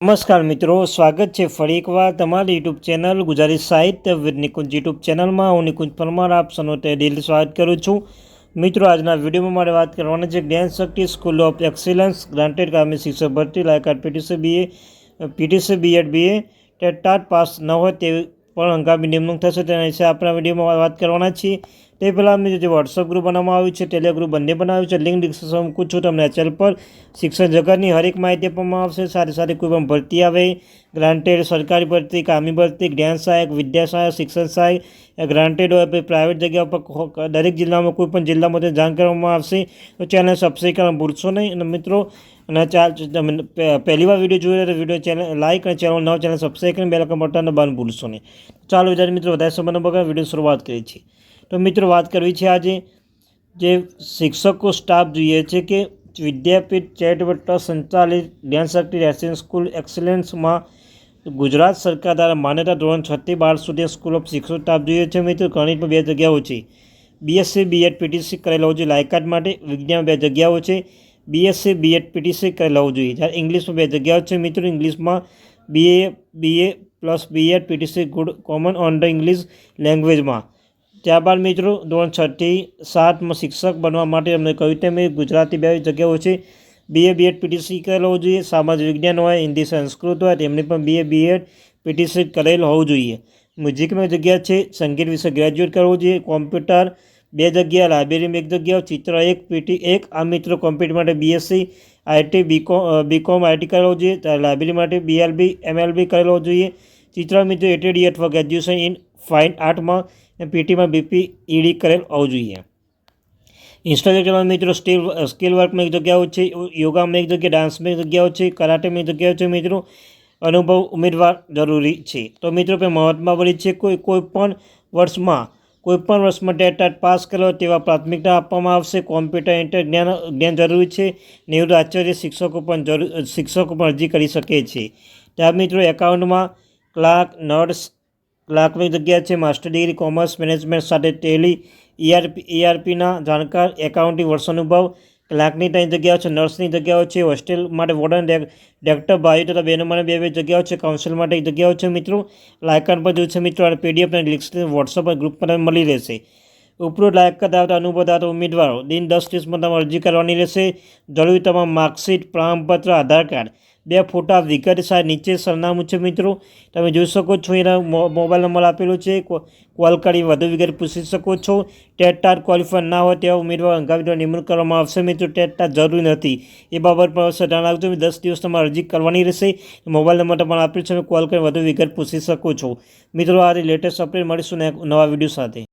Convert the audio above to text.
નમસ્કાર મિત્રો, સ્વાગત છે ફરી એકવાર તમારી યુટ્યુબ ચેનલ ગુજરાતી સાહિત્ય નિકુંજ યુટ્યુબ ચેનલમાં. હું નિકુંજ પરમાર, આપ સૌનો તે દિલ સ્વાગત કરું છું. મિત્રો, આજના વિડીયોમાં મારે વાત કરવાની છે Gyan Shakti school of excellence, granted કામી શિક્ષક ભરતી લાયકાત PTC BA PTC BEd BA ટેટાટ pass ન હોય તેવી પણ હંગામી નિમણૂક થશે તેના વિશે આપણા વિડીયોમાં વાત કરવાના છીએ. તે પહેલાં મેં જે વોટ્સઅપ ગ્રુપ બનાવવામાં આવ્યું છે ટેલિગ્રામ ગ્રુપ બંને બનાવ્યું છે. લિંક ડિસ્ક્રિપ્શન મૂકું છું તમને ચેનલ પર. શિક્ષણ જગતની હરેક માહિતી આપવામાં આવશે. સારી સારી કોઈ પણ ભરતી આવે. ગ્રાન્ટેડ સરકારી ભરતી, કામી ભરતી, જ્ઞાન સહાયક, વિદ્યા સહાયક, શિક્ષણ સહાયક. ગ્રાન્ટેડ હોય પ્રાઇવેટ જગ્યા પર દરેક જિલ્લામાં કોઈ પણ જિલ્લામાં જાણ કરવામાં આવશે. તો ચેનલ સબસ્ક્રાઈબ કરવાનું ભૂલશો નહીં. અને મિત્રો અને ચાલ તમે પહેલી વાર વીડિયો જોઈ રહ્યા વીડિયો ચેનલ લાઇક અને ચેનલ નવો ચેનલ સબસ્ક્રાઈબ કરીને બેલ આઇકન બટન દબાવવાનું ભૂલશો નહીં. ચાલો વિદ્યાર્થી મિત્રો, વધારે સમયનો બગાડ વીડિયો શરૂઆત કરીએ છીએ. તો મિત્રો, વાત કરવી છે આજે જે શિક્ષકો સ્ટાફ જોઈએ છે કે વિદ્યાપીઠ ચેરિટેબલ ટ્રસ્ટ સંચાલિત જ્ઞાનશક્તિ રેસિડેન્સ સ્કૂલ એક્સેલન્સમાં ગુજરાત સરકાર દ્વારા માન્યતા ધોરણ છથી બાર સુધી સ્કૂલ ઓફ શિક્ષક સ્ટાફ જોઈએ છે. મિત્રો, ગણિતમાં બે જગ્યાઓ છે. બીએસસી બીએડ પીટીસી કરેલ છે. જોઈએ લાયકાત માટે વિજ્ઞાન બે જગ્યાઓ છે. બીએસસી બીએડ પીટીસી કરેલ લેવું જોઈએ? જ્યારે ઇંગ્લિશમાં બે જગ્યાઓ છે મિત્રો ઇંગ્લિશમાં BA BA plus BEd PTC good command on the English લેંગ્વેજમાં ત્યારબાદ મિત્રો, ધોરણ છથી સાતમાં શિક્ષક બનવા માટે અમને કહ્યું તેમ ગુજરાતી બે જગ્યાઓ છે. બીએ બીએડ પીટીસી કરેલ હોવું જોઈએ? સામાજિક વિજ્ઞાન હોય, હિન્દી સંસ્કૃત હોય, તેમને પણ બીએ બીએડ પીટીસી કરેલ હોવું જોઈએ. મ્યુઝિકમાં જગ્યા છે, સંગીત વિશે ગ્રેજ્યુએટ કરવું જોઈએ, કોમ્પ્યુટર બે જગ્યા લાઇબ્રેરીમાં એક જગ્યા ચિત્ર, એક પીટી, એક આ મિત્રો કોમ્પ્યુટર માટે BSc IT BCom BCom IT કરેલો જોઈએ. ત્યારે લાઇબ્રેરી માટે બીએલબી એમએલબી કરેલો જોઈએ. ચિત્ર મિત્રો એટીડી અથવા ગ્રેજ્યુએશન ઇન ફાઇન આર્ટમાં પીટીમાં બીપી ઈડી કરેલ હોવું જોઈએ. ઇન્સ્ટાગ્રામમાં મિત્રો સ્ટીલ સ્કિલ વર્કમાં એક જગ્યાઓ છે યોગામાં એક જગ્યા ડાન્સમાં એક જગ્યાઓ છે કરાટેમાં એક જગ્યાઓ છે મિત્રો. અનુભવ ઉમેદવાર જરૂરી છે. તો મિત્રો પણ મહત્વમાં વળી છે કોઈ કોઈ પણ વર્ષમાં કોઈ પણ વર્ષમાં ટેટ પાસ કરો તેવા પ્રાથમિકતા આપવામાં આવશે. કોમ્પ્યુટર ઇન્ટર જ્ઞાન જ્ઞાન જરૂરી છે. નિવૃત્ત આચાર્ય, શિક્ષકો પણ જરૂર, શિક્ષકો પણ અરજી કરી શકે છે. ત્યાર મિત્રો એકાઉન્ટમાં ક્લાર્ક, નર્સ, ક્લાર્કની જગ્યા છે. માસ્ટર ડિગ્રી, કોમર્સ મેનેજમેન્ટ સાથે ટેલી ઈઆરપી ઈઆરપીના જાણકાર, એકાઉન્ટિંગ વર્ષ અનુભવ ક્લાર્કની ત્રણ જગ્યાઓ છે, નર્સની જગ્યાઓ છે, હોસ્ટેલ માટે વોર્ડન ડેક્ટર ભાઈ તથા બહેનો માટે બે બે જગ્યાઓ છે, કાઉન્સિલ માટે એક જગ્યાઓ છે, મિત્રો. લાયકાત પર જોયું છે, મિત્રો, અને પીડીએફ અને લિસ્ટ વોટ્સઅપ ગ્રુપ પર મળી રહેશે. ઉપરોક્ત લાયકાત ધરાવતા અનુભવ ધરાવતા ઉમેદવારો દિન દસ દિવસમાં તમારે અરજી કરવાની રહેશે. જરૂરી તમામ માર્કશીટ, પ્રમાણપત્ર, આધાર કાર્ડ બે ફોટા વિગત સાહેબ, નીચે સરનામું છે મિત્રો. તમે જોઈ શકો છો, એના મોબાઈલ નંબર આપેલો છે. કોલ કરી વધુ વિગત પૂછી શકો છો. ટેટ ટાટ ક્વોલિફાય ના હોય તેવા ઉમેદવાર અંગાવી નિમણૂક કરવામાં આવશે મિત્રો. ટેટ ટાટ જરૂરી નથી. એ બાબત પર અવશ્ય ધ્યાન દસ દિવસ તમારે અરજી કરવાની રહેશે. મોબાઈલ નંબર તમારે આપ્યો છે. કોલ કરી વધુ વિગત પૂછી શકો છો. મિત્રો, આ લેટેસ્ટ અપડેટ મળીશું નવા વીડિયો સાથે.